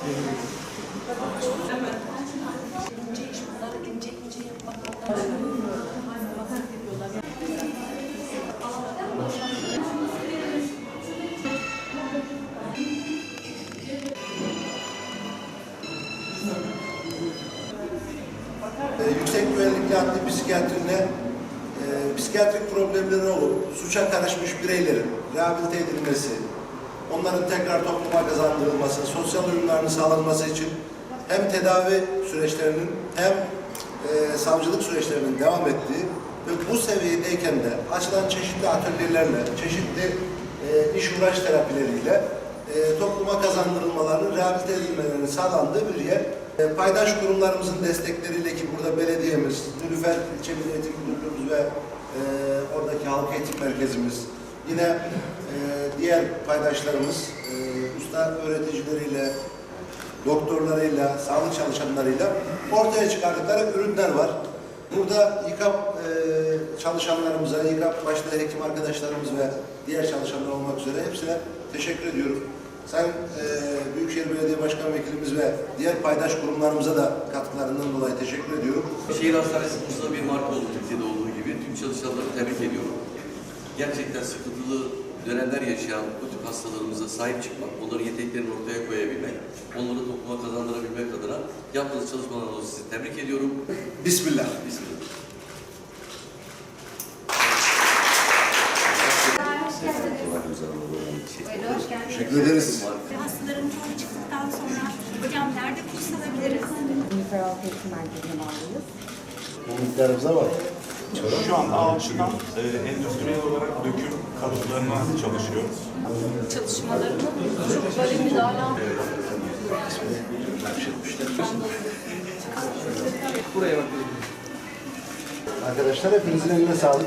İnce iş bunları ince ince yapmak. e, yüksek güvenlikli adli psikiyatrine e, psikiyatrik problemleri olup suça karışmış bireylerin rehabilite edilmesi, onların tekrar topluma kazandırılması, sosyal uyumlarının sağlanması için hem tedavi süreçlerinin hem e, savcılık süreçlerinin devam ettiği ve bu seviyedeyken de açılan çeşitli atölyelerle, çeşitli e, iş uğraş terapileriyle e, topluma kazandırılmalarının, rehabilite edilmelerinin sağlandığı bir yer. E, paydaş kurumlarımızın destekleriyle ki burada belediyemiz, Nilüfer İlçe Milli Eğitim Müdürlüğümüz ve e, oradaki halk eğitim merkezimiz, yine e, diğer paydaşlarımız, e, usta öğreticileriyle, doktorlarıyla, sağlık çalışanlarıyla ortaya çıkardıkları ürünler var. Burada İKAP e, çalışanlarımıza, İKAP başta hekim arkadaşlarımız ve diğer çalışanlar olmak üzere hepsine teşekkür ediyorum. Sayın e, Büyükşehir Belediye Başkan Vekilimiz ve diğer paydaş kurumlarımıza da katkılarından dolayı teşekkür ediyorum. Şehir Hastanesi Bursa'da bir marka oldu Türkiye'de olduğu gibi. Tüm çalışanları tebrik ediyorum. Gerçekten sıkıntılı dönemler yaşayan bu tip hastalarımıza sahip çıkmak, onların yeteneklerini ortaya koyabilmek, onları topluma kazandırabilmek adına yaptığınız çalışmalarla dolayı sizi tebrik ediyorum. Bismillah. Bismillah. Teşekkür ederiz. Hastaların çoğu çıktıktan sonra hocam nerede kurs alabiliriz? Nilüfer Halk Eğitim Merkezi'ne bağlıyız. Umutlarımıza bak. Şu anda alçıdan e, endüstriyel olarak döküm kalıplarına çalışıyoruz. Çalışmalarını çok böyle müdahale Arkadaşlar hepinizin eline sağlık.